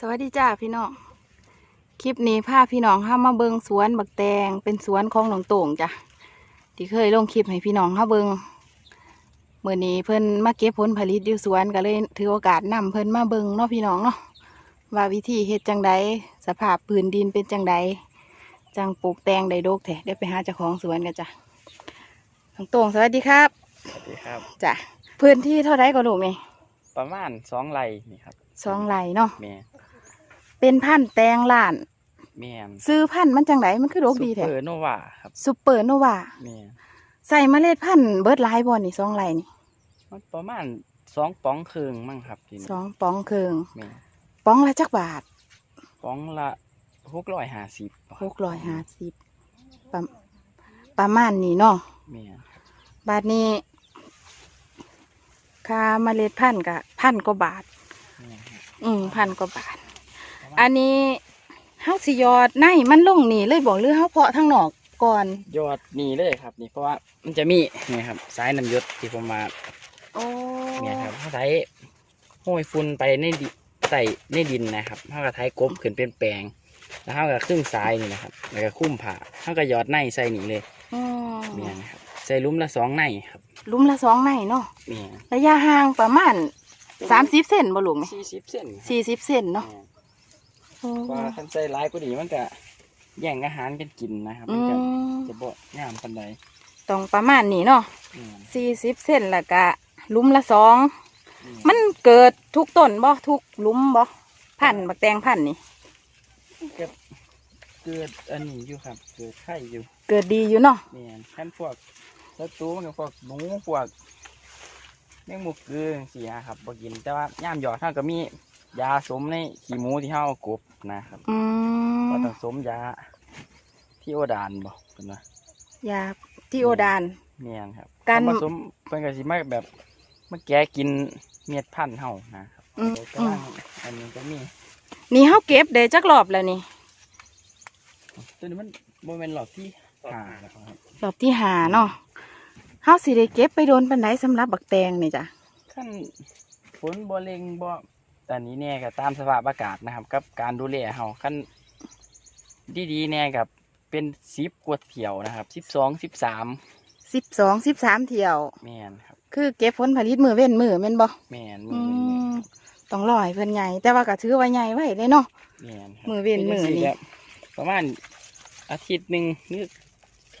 สวัสดีจ้าพี่น้อง คลิปนี้พาพี่น้องห้ามาเบิงสวนบักแตงเป็นสวนของหนองโต่งจ้ะที่เคยลงคลิปให้พี่น้องห้าเบิงเมื่อนี้เพิ่นมาเก็บผลผลิตอยู่สวนก็เลยถือโอกาสนำเพิ่นมาเบิงเนาะพี่น้องเนาะว่าวิธีเฮ็ดจังใดสภาพพื้นดินเป็นจังใดจังปลูกแตงได้ดกแท้ได้ไปหาเจ้าของสวนกันจ้ะหนองโต่งสวัสดีครับสวัสดีครับจ้ะพื้นที่เท่าไรก็ลูกนี่ประมาณสองไร่นี่ครับสองไร่เนาะแม่ เป็นพันธุ์แตงล้าน แม่นซื้อพันธุ์มันจังไดมันคือดกดีแท้ซูเปอร์โนวาครับซูเปอร์โนวาแม่นใส่เมล็ดพันธุ์เบิร์ดไลายบอนี่สองไร่นี่มันประมาณสองป๋องครึ่งมั้งครับทีสนี้องป๋องครึ่งแม่นป๋องละจักบาทป๋องละหกร้อยห้าสิบหกร้อยห้าสิบประประมาณนี้เนาะแม่นครับบาทนี้ค่าเมล็ดพันธุ์กะพันกว่าบาท แม่นครับอืมพันกว่าบาทประมาณ อันนี้เฮาสิยอดในมันลงนี่เลยบอกหรือเฮาเพาะทางนอกก่อนยอดนี่เลยครับ นี่เพราะว่ามันจะมีนี่ครับสายน้ำหยศที่ผมมาโอ้เนี่ยครับเขาใช้ห้อยฝุ่นไปในดิใส่ในดินนะครับเขาก็ไถกบขึ้นเป็นแปลง แล้วเขาก็ครึ่งสายนี่นะครับ แล้วก็คุ้มผ่าเขาก็หยอดในใส่นี่เลยอืมเมียนครับใส่หลุ้มละสองในครับหลุมละสองในเนาะเมียนระยะห่างประมาณสามสิบเซนบ่ลุงนี่สี่สิบเส้นสี่สิบเซนเนาะ โอ้ว่าคันใส่หลายกว่านี้มันก็แย่งอาหารกันกินนะครับอืมันก็มจะบ่งามปันใดต้องประมาณนี้เนาะเมียนสี่สิบเซนแล้วก็หลุมละสองเมียนมันเกิดทุกต้นบ่ทุกหลุมบ่พันธุ์บักแตงพันธุ์นี่ก็เกิดอันนี้อยู่ครับ เกิดไข่อยู่ เกิดดีอยู่เนาะเมียนขั้นพวกศัตรูมันก็พวกหนูพวกแมงมุกเกลือจังซี่ครับบ่กินแต่ว่าย่ามหยอดเท่าก็มี ยาสมในขี้หมูที่เฮาเอากบนะครับอืมก็ต้องสมยาที่โอดานบ่เพิ่นว่ายาที่โอดานเมียนครับการ ผสมเพิ่นก็สิมาแบบมาแกะกินเม็ดพันธุ์เฮานะครับอืมเดี๋ยวอืกำลัมงอันนี้ก็มีนี่เฮาเก็บได้จักรอบแล้วนี่ตัวนี้มันบ่แม่นหลอดที่หาแล้วครับรอบที่หาเนาะเฮาสิได้เก็บไปโดนปานใดสำหรับบักแตงนี่จ้ะขั้นฝนบ่เล็งบ่ แต่นี้แน่ก็ตามสภาพอากาศนะครับ กับการดูแลเฮาขั้นดีๆแน่กับเป็น10กว่าเที่ยวนะครับ12 13สิบสองสิบสามเที่ยวแม่นครับ คือเก็บผลผลิตมือเว้นมือแม่นบ่แม่นอืมือเป็นมือมต้องรอให้เพิ่นใหญ่แต่ว่าก็ถือว่าใหญ่ไว้เลยเนาะแม่นครับมือเว้นมือนี่ป็จังซี่แบบประมาณอาทิตย์หนึงหรือ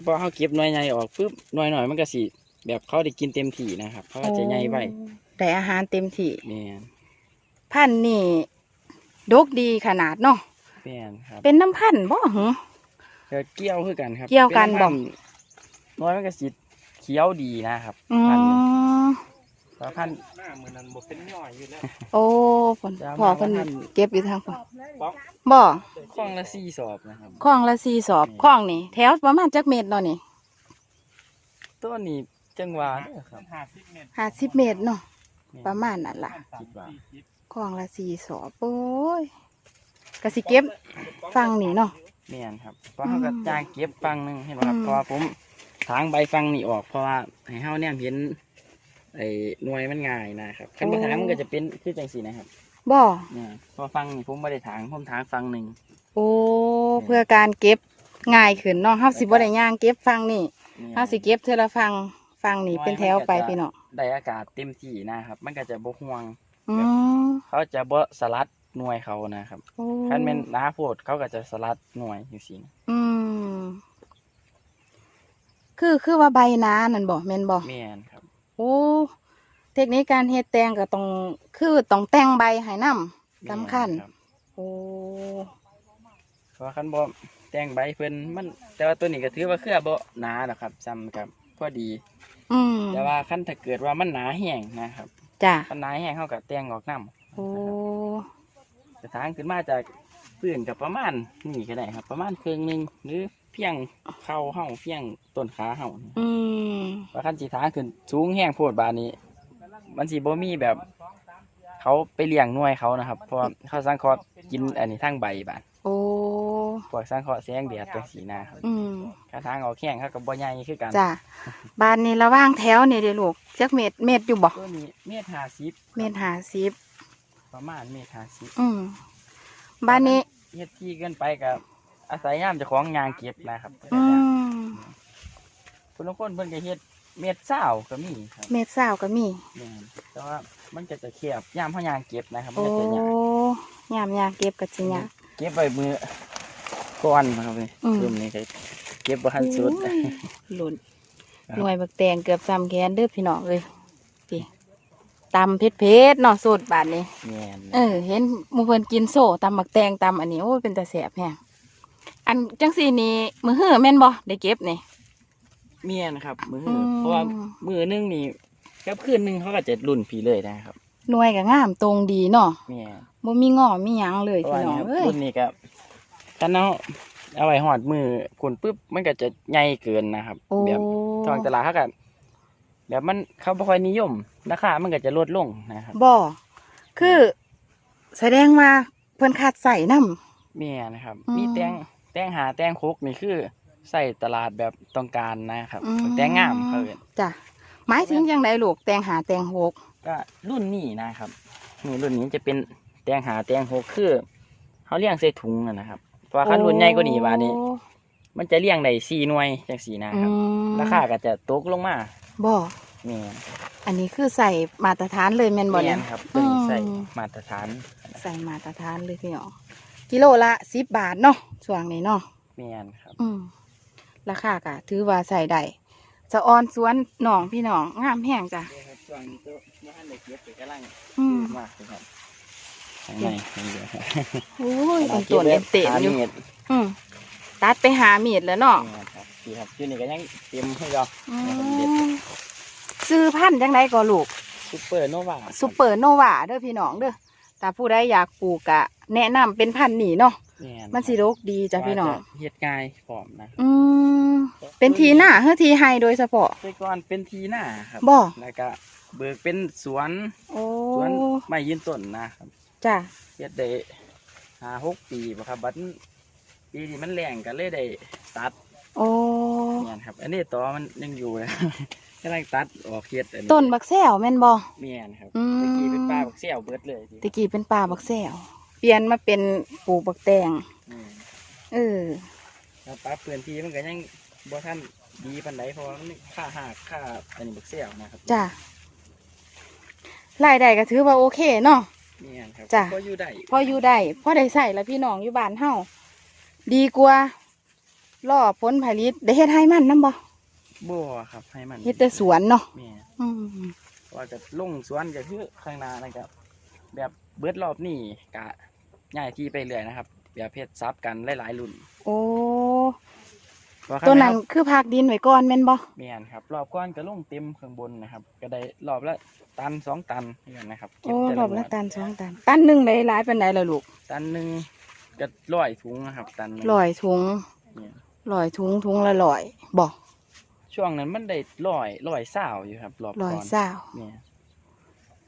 พอเฮาเก็บหน่วยใหญ่ออกปุ๊บหน่วยหน่อยมันก็สิแบบเขาได้กินเต็มที่นะครับเขาก็จะใหญ่ไว้ได้อาหารเต็มที่แม่น พันธุ์นี่ดกดีขนาดเนาะแม่นครับเป็นน้ำพันธุ์บ่หึก็เกี่ยวคือกันครับเกี่ยวกันป็บ่พัธุ์น้อยมันก็สิเขียวดีนะครับอืพันธุ์นี้มเพราะพันธุ์ หน้ามือนั้นบ่เป็นย่อยอยู่แล้วโอ้ผลจะเอามาพ่อเพิ่นว่าท่านเก็บอยู่ทางฝั่งป๊อกบ่คล้องละสี่สอบนะครับ คลองละสี่สอบอืมคลองนี่ แถวประมาณจักเมตรเนาะนี่ตัวนี้จังหวะเด้อครับ ห้าสิบเมตรเนาะประมาณนั่นล่ะ คิดว่า คลองละสี่สอบโอ้ยกสิเก็บฟังนี่เนาะ แม่นครับเพราะเขาก็อืมจ้างเก็บฟังหนึงเห็นไหมครับอืม เพราะว่าผมถางใบฟังนี่ออก เพราะว่าให้เฮาเนี่ยเห็นไอ้หน่วยมันง่ายนะครับคันบ่ถางมันก็จะเป็นคือจังซี่นะครับบ่เนี่ยเพอฟังนี่ผมบ่ได้ถางผมถางฟังหนึงโอ้เพื่อการเก็บง่ายขึ้นเนาะเฮาสิบ่ได้ย่างเก็บฟังนี่เนี่ย เฮาสิเก็บเทื่อละฟังฟังนี่เป็นแถวไปพี่เนาะได้อากาศเต็มที่นะครับ มันก็จะบ่ห่วง อืม เขาจะบ่สลัดหน่วยเขานะครับโอ้คันแม่นหนาโพดเขาก็จะสลัดหน่วยอยู่สิอืม คือคือว่าใบหนานั่นบ่แม่นบ่แม่นครับ โอ้เทคนิคการเฮ็ดแตงก็ต้องคือต้องแต่งใบให้นำสำคัญแม่นรับโอ้ เพราะว่าคันบ่แต่งใบเพิ่นมัน แต่ว่าตัวนี้ก็ถือว่าเครือบ่หนาดอกครับซ้ำกับพอดี อืมแต่ว่าคันถ้าเกิดว่ามันหนาแห้งนะครับจ้ะคันหนาแห้งเขาก็แต่งออกน้ำ โอ้จะทางขึ้นมาจากพื้นกับประมาณนี่ก็ได้ครับ ประมาณครึ่งหนึงหรือเพียงเข่าเฮาเพียงต้นขาเฮาอืมว่าคันสีทางขึ้นสูงแห้งโพดบานนี้ มันสีบ่มีแบบ เขาไปเลี้ยงหน่วยเขานะครับ เพราะว่าเขาสังเคราะห์กินอันนี้ทั้งใบบานโอ้พวกสังเคราะห์แสงแดดจังสีนะครับอืมกระทางออกแข้งเขากับบ่ใหญ่คือกันจ้ะบ้านนี้ระหว่างแถวนี่เด้อลูกจักเม็ดเม็ดอยู่บ่ตัวนี้เมตรห้าสิบเม็ดห้าสิบ ประมาณเมตรห้าสิบอืมบ้านนี้เฮ็ดที่เกินไปกับอาศัยยามเจ้าของยางเก็บนะครับอืมคนละคนเพิ่นก็เฮ็ดเม็ดเศร้าก็มีครับเม็ดสาวก็มี แม่นแต่ว่ามันจะจะแคบยามเฮายางเก็บนะครับมันโอ้จะจะยากยามยาเก็บก็สิยากเก็บไว้มือก่อนนะครับนี่อืม รุ่มนี้ก็เก็บบ่ทันสุด โอ้ยหล่นครับ หน่วยบักแตงเกือบซ้ำแขนเด้อพี่น้องเอ้ยพี่ ตำเผ็ดๆเนาะสูตรบาดนี้แม่นเออ เห็นหมูเพิ่นกินโซ่ตำบักแตงตำอันนี้โอ้ยเป็นตาแสบแฮงอันจังสี่นี่มือหื้อแม่นบ่ได้เก็บนี่แม่นครับ มืออืมเพราะว่ามือหนึงนี่กับคืนหนึงเขาก็จะรุ่นผีเลยนะครับหน่วยก็งามตรงดีเนาะแม่นบ่มีงอมีหยังเลยเพราะพี่ว่าน้องนี่ครับเอ้ยรุ่นนี้ก็ถ้าเนาเอาไว้หอดมือคนปุ๊บมันก็จะใหญ่เกินนะครับ โอ้แบบทางตลาดเขาก็ แบบมันเขาบ่ค่อยนิยมราคามันก็จะลดลงนะครับบ่คือ แสดงว่าเพิ่นคัดใส่น้ำแม่นะครับ อืมมีแตงแตงหาแตงโคกนี่คือใส่ตลาดแบบต้องการนะครับ อืมแตงงามเขาเอิ้นจ้ะหมายถึงจังไดลูกแตงหาแตงหกก็รุ่นนี้นะครับนี่รุ่นนี้จะเป็นแตงหาแตงโคกคือเขาเลี้ยงใส่ถุงอะนะครับเพราะว่าคันรุ่นใหญ่กว่านี้บาดนี้โอ้มันจะเลี้ยงได้สี่หน่วยจังสี่นะคอืรับมราคาก็จะตกลงมา บ่แม่นอันนี้คือใส่มาตรฐานเลยแม่นบ่แม่เนี่ยนครับตัวนี้อืมใส่มาตรฐาน ใส่มาตรฐานเลยพี่น้องกิโลละสิบบาทเนาะช่วงนี้เนาะแม่นครับ อืมราคากะถือว่าใส่ได้สะออนสวนหนองพี่น้องงามแห้งจ้ะช่วงนี้ตัวมาหันเด็กเก็บไปกำลังอืมมากเลยครับข้างในนี่เดียวครับโอ้ยเป็นตัวเต็มเต็มอยู่หาเม็ดอืมตัดไปหามีดแล้วเนาะแม่นครับพี่ครับอยู่นี่ก็ยังเต็มให้เราอืม ซื้อพันธุ์จังไดก็ลูกซุปเปอร์โนวาซูเปอร์โนวาเด้อพี่น้องเด้อถ้าผู้ใดอยากปลูกกะ แนะนำเป็นพันธุ์นี้เนาะแม่นมันสิโรคดีจ้ะพี่น้อง ว่าจะเฮ็ดง่ายพร้อมนะอืมเป็นทีหน้าเฮ้อทีไฮโดยเฉพาะ แต่ก่อนเป็นทีหน้าครับบ่ แล้วก็เบิกเป็นสวนโอ้สวนไม้ยืนต้นนะครับจ้ะเฮ็ดได้ห้าหกปีบ่ครับบัดนี้ปีนี้มันแรงก็เลยได้ตัดโอ้ เนี่ยครับ อันนี้ต่อมันยังอยู่นะ กำลังตัดออกเฮ็ดอันนี้ต้นบักแซวแม่นบ่เมียนครับอืม ตะกี้เป็นป้าบักเสี่ยวเบิดเลยทีตะกี้เป็นป่าบักแซวเปลี่ยนมาเป็นปลูกบักแตงอืมเออ แล้วป้าเปลี่ยนทีมันก็ยังบ่ทันดีปานใดเพราะว่ามันค่าหากค่าอันนี้บักเสี่ยวนะครับจ้ะรายได้ก็ถือว่าโอเคเนาะเมียนครับจ้ะ ก็อยู่ได้พออยู่ได้พอได้ใส่แล้วพี่น้องอยู่บ้านเฮาดีกว่าล่อผลผลิตได้เฮ็ดให้มันนํบ่ บ่ครับ ให้มันเฮ็ดแต่สวนเนาะเมียนอืมว่าจะลงสวนก็คือข้างหน้านะครับ แบบเบิดรอบนี้กะย้ายที่ไปเรื่อยนะครับแบบเพชรซับกันหลายๆรุ่นโอ้ว่าข้างตัวในั้นคือพักดินไว้ก่อนแม่นบ่เมียนครับ รอบก้อนก็ลงเต็มข้างบนนะครับ ก็ได้รอบละตันสองตันนี่กันนะครับเก็โอ้แต่รอบละงวดตันสองตัน ตันหนึ่งได้หลายปานใดล่ะลูกตันหนึ่งก็ร้อยถุงนะครับ ตันหนึ่งลอยถุงเนี่ยลอยถุงถุงละลอยบ่ ช่วงนั้นมันได้ร้อยร้อยเศร้าอยู่ครับรอบลอยก่อนเศร้าเนี่ย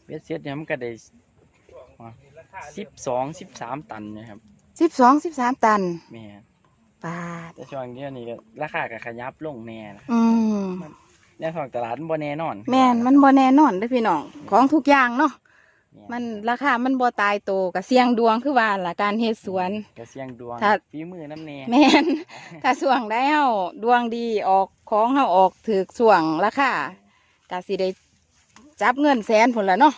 เวสเซียเนี่ยมันก็ได้สิบสองสิบสามตันนะครับสิบสองสิบสามตันแม่ปาดแต่ช่วงนี้นี่ก็ราคาก็ขยับลงแน่นะอืมในของตลาดมันบ่แน่นอน แม่นมันบ่แน่นอนเด้อพี่น้อง ของทุกอย่างเนาะแม่มันราคามันบ่ตายโตกับเสี่ยงดวงคือว่าล่ะการเฮ็ดสวนก็เสี่ยงดวงถ้า ฝีมือน้ำแน่แม่น ถ้าส่วงได้เฮาดวงดีออกของเฮาออกถือส่วงราคาก็สิได้จับเงินแสนพุ่นละเนาะ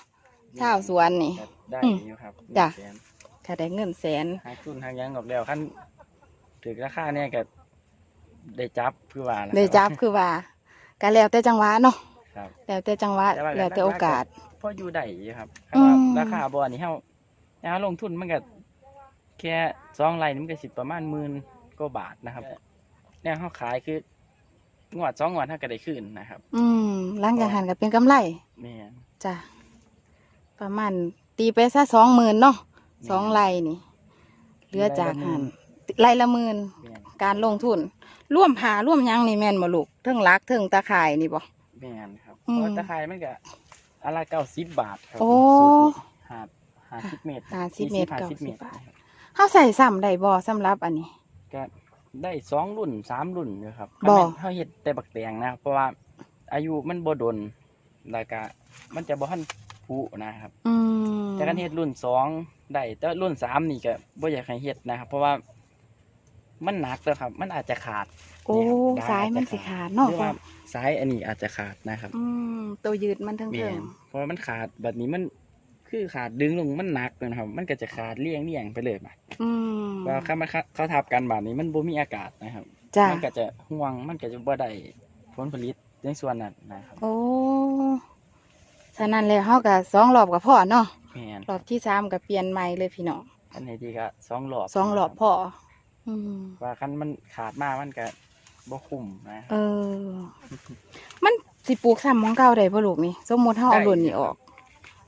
ชาวสวนนี่ ก็ได้อืมอยู่ครับจ้ะแสนถ้าได้เงินแสน หาทุนทางหยังออกแล้วขั้นถึงราคาเนี่ยก็ได้จับคือว่าล่ะได้จับคือว่าก็แล้วแต่จังหวะเนาะครับ แล้วแต่จังหวะแต่ว่าแล้วแต่โอกาส พออยู่ได้อยู่ครับอืมคำว่าราคาบ่อนี่เฮาเฮาลงทุนมันก็แค่สองไร่นี่มันก็สิประมาณหมื่นกว่าบาทนะครับเนี่ยเฮาขายคืองวดสองงวดเฮาก็ได้คืนนะครับอืมหลังจากหันก็เป็นกำไรแม่น จ้ะประมาณตีไปซะสองหมื่นเนาะสองไร่นี่เหลือจากหันไร่ละหมื่นแม่นการลงทุน ร่วมผาร่วมหยังนี่แม่นบ่ลูกเทิงรักเทิงตาข่ายนี่บ่ แม่นครับอืม เพราะตะไคร้มันก็ อันละเก้าสิบบาทครับโอ้ สูตรนี้หาหาสิบเมตรห้าสิบเมตรห้าเก้าสิบสิเมบตรบาท เฮาใส่ซ้ำได้บ่สำหรับอันนี้ ก็ได้สองรุ่นสามรุ่นอยู่ครับบ่คันแม่นเขาเฮ็ดแต่บักแตงนะครับเพราะว่าอายุมันบ่ดนแล้วก็มันจะบ่ทันผุนะครับ อืมแต่กันเฮ็ดรุ่นสองได้แต่รุ่นสามนี่ก็บ่อยากให้เฮ็ดนะครับ เพราะว่ามันหนักแล้วครับ มันอาจจะขาดโอ้เนี่ยสายมันสิขาดเนาะหรือพ่อว่า สายอันนี้อาจจะขาดนะครับอืมตัวยืดมันทั้งแม่เทิงนเพราะว่ามันขาดแบบนี้มันคือขาดดึงลงมันหนักเลยนะครับ มันก็จะขาดเลี่ยงเลี่ยงไปเลยบาดอืมว่าถ้ามันเขาทับกันบาดนี้มันบ่มีอากาศนะครับจ้ะมันก็จะห่วงมันก็จะบ่ได้ผลผลิตในส่วนนั้นนะครับ โอ้ฉะนั้นแล้วเฮาก็สองรอบกับพ่อเนาะแม่นรอบที่สามก็เปลี่ยนใหม่เลยพี่น้องอันนี้ดีก็สองรอบสองรอบนะคพ่ออืมว่าคันมันขาดมามันก็ บ่คุ้มนะเออ มันสิปลูกซ้ำของเก่าได้บ่ลูกนี่สมมุติเฮาเอารุ่นนี้ออก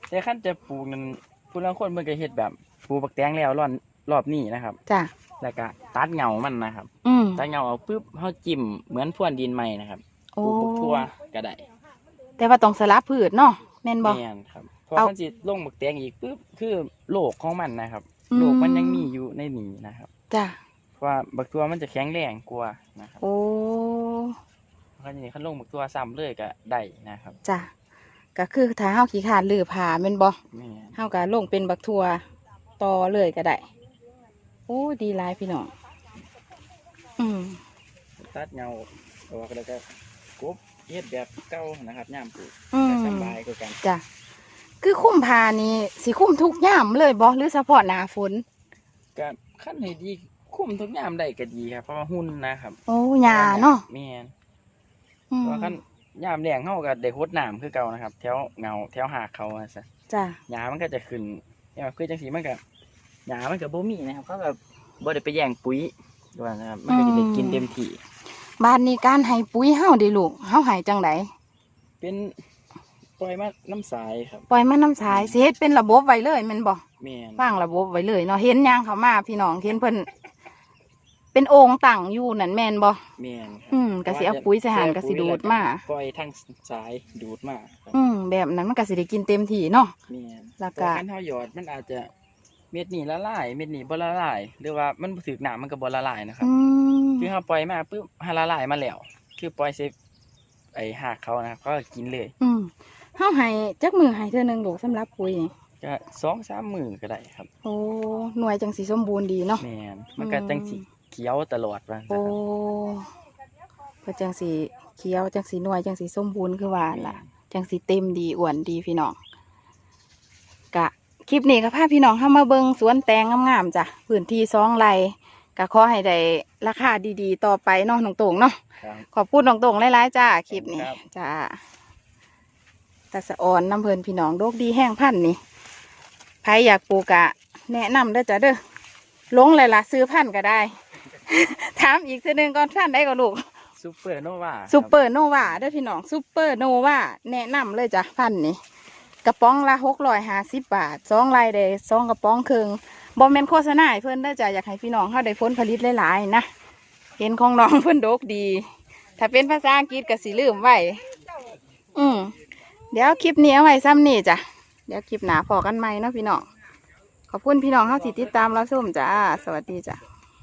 แต่คันจะปลูกนั้นผู้ลางคนเพิ่นก็เฮ็ดแบบปลูกบักแตงแล้วรอบรอบนี้นะครับจ้ะแล้วก็ตัดเหงามันนะครับอืมตัดเหงาเอาปุ๊บเฮาจิ้มเหมือนพรวนดินใหม่นะครับปโอ้ลูกบักทั่วก็ได้แต่ว่าต้องสลับพืชเนาะแม่นบ่ แม่นครับพอเอามันสิลงบักแตงอีกปุ๊บคือโรคของมันนะครับ อืมโรคมันยังมีอยู่ในนี้นะครับ จ้ะ เพราะว่าบักทั่วมันจะแข็งแรงกว่านะครับโอ้เพราะฉะนั้นคันลงบักทั่วซ้ำเลยก็ได้นะครับจ้ะก็คือถ้าเฮาขี้ขานลือผ่าแม่นบ่แม่นเฮาก็ลงเป็นบักทั่วต่อเลยก็ได้โอ้ดีหลายพี่น้องอืมตัดเหงาออกแล้วก็กบเฮ็ดแบบเก่านะครับย่ามปลูกอืมก็สบายกว่ากันจ้ะคือคุ้มพานี่สิคุ้มทุกย่ามเลยบ่หรือเฉพาะหน้าฝนก็ขั้นให้ดี คุ้มทุกยามได้ก็ดีครับ เพราะว่าหุ้นนะครับโอ้ยาเนาะแม่นอืมเพราะว่าขั้นยามแรงเฮาก็ได้หดน้ำคือเก่านะครับ แถวเงาแถวหากเขาอะซะจ้ะหญ้ามันก็จะขึ้นเนี่ยคือจังสีมันก็หญ้ามันก็บ่มีนะครับเขาก็บ่ได้ไปแย่งปุ๋ยด้วยนะครับ มันก็จะได้กินเต็มที่บ้านนี้การให้ปุ๋ยเฮาเดิลูกเฮาให้จังไดเป็นปล่อยมาน้ำสายครับปล่อยมันน้ำสายสิเฮ็ดเป็นระบบไว้เลยแม่นบ่แม่น วางระบบไว้เลยเนาะเห็นยางเขามาพี่น้องเห็นเพิ่น เป็นโอ่งตั้งอยู่นั่นแม่นบ่แม่นครับอืมก็สิเอาปุ๋ยใส่หันก็สิดูดมา ปล่อยทางสายดูดมาครับอืมแบบนั้นมันก็สิได้กินเต็มที่เนาะ แม่นแล้วก็ต่คันเฮาหยอดมันอาจจะเม็ดนี้ละลายเม็ดนี้บ่ละลายหรือว่ามันบ่ถึกน้ำมันก็บ่ละลายนะครับ อืมคือเขาปล่อยมาปุ๊บฮาละลายมาแล้ว คือปล่อยเซฟไอหักเขานะครับเขาก็กินเลยอืมเฮาให้จักมือให้เทื่อหนึงลูกสำหรับปุ๋ยนี่ก็สองสามมือก็ได้ครับ โอ้หน่วยจังสีสมบูรณ์ดีเนาะ แมนมันก็จังสี เขียวตลอดว่าโอ้ซะครับเพื่อจังสีเขียวจังสีหน่วยจังสีสมบูรณ์คือว่าล่ะ จังสีเต็มดีอ้วนดีพี่น้องกะคลิปนี้ก็พาพี่น้องเข้ามาเบิงสวนแตงงามๆจ้ะพื้นที่สองไร่ก็ขอให้ได้ราคาดีๆ ต่อไปเนาะน้องโต่งเนาะครับขอบคุณน้องโต่งหลายๆจ้าคลิปนี้ครับจ้าตาสะออนน้ำเพลินพี่น้องโดกดีแห้งพันธุ์นี่ใครอยากปลูกอะแนะนำเด้อจ้ะเด้อลงเลยล่ะซื้อพันธุ์ก็ได้ ถามอีกทีหนึ่งก่อนพันธุ์ได้ก็ลูกซูเปอร์โนวาซูเปอร์โนวาเด้อพี่น้องซูเปอร์โนวาแนะนำเลยจ้ะพันธุ์นี้กระป๋องละหกร้อยห้าสิบบาทสองลายเดสองกระป๋องครึ่งบอมเมนโฆษณาให้เพื่อนได้อจ้ะอยากให้พี่น้องเขาได้ผลผลิตหลายๆนะเห็นของน้องเพื่อนโดกดี ถ้าเป็นภาษาอังกฤษก็สิลืมไว้อืมเดี๋ยวคลิปนี้เอาไว้ซ้ำนี่จ้ะเดี๋ยวคลิปหนาพอกันไหมเนาะพี่น้องขอบคุณพี่น้องเข้าที่ติดตามรับชมจ้าสวัสดีจ้ะ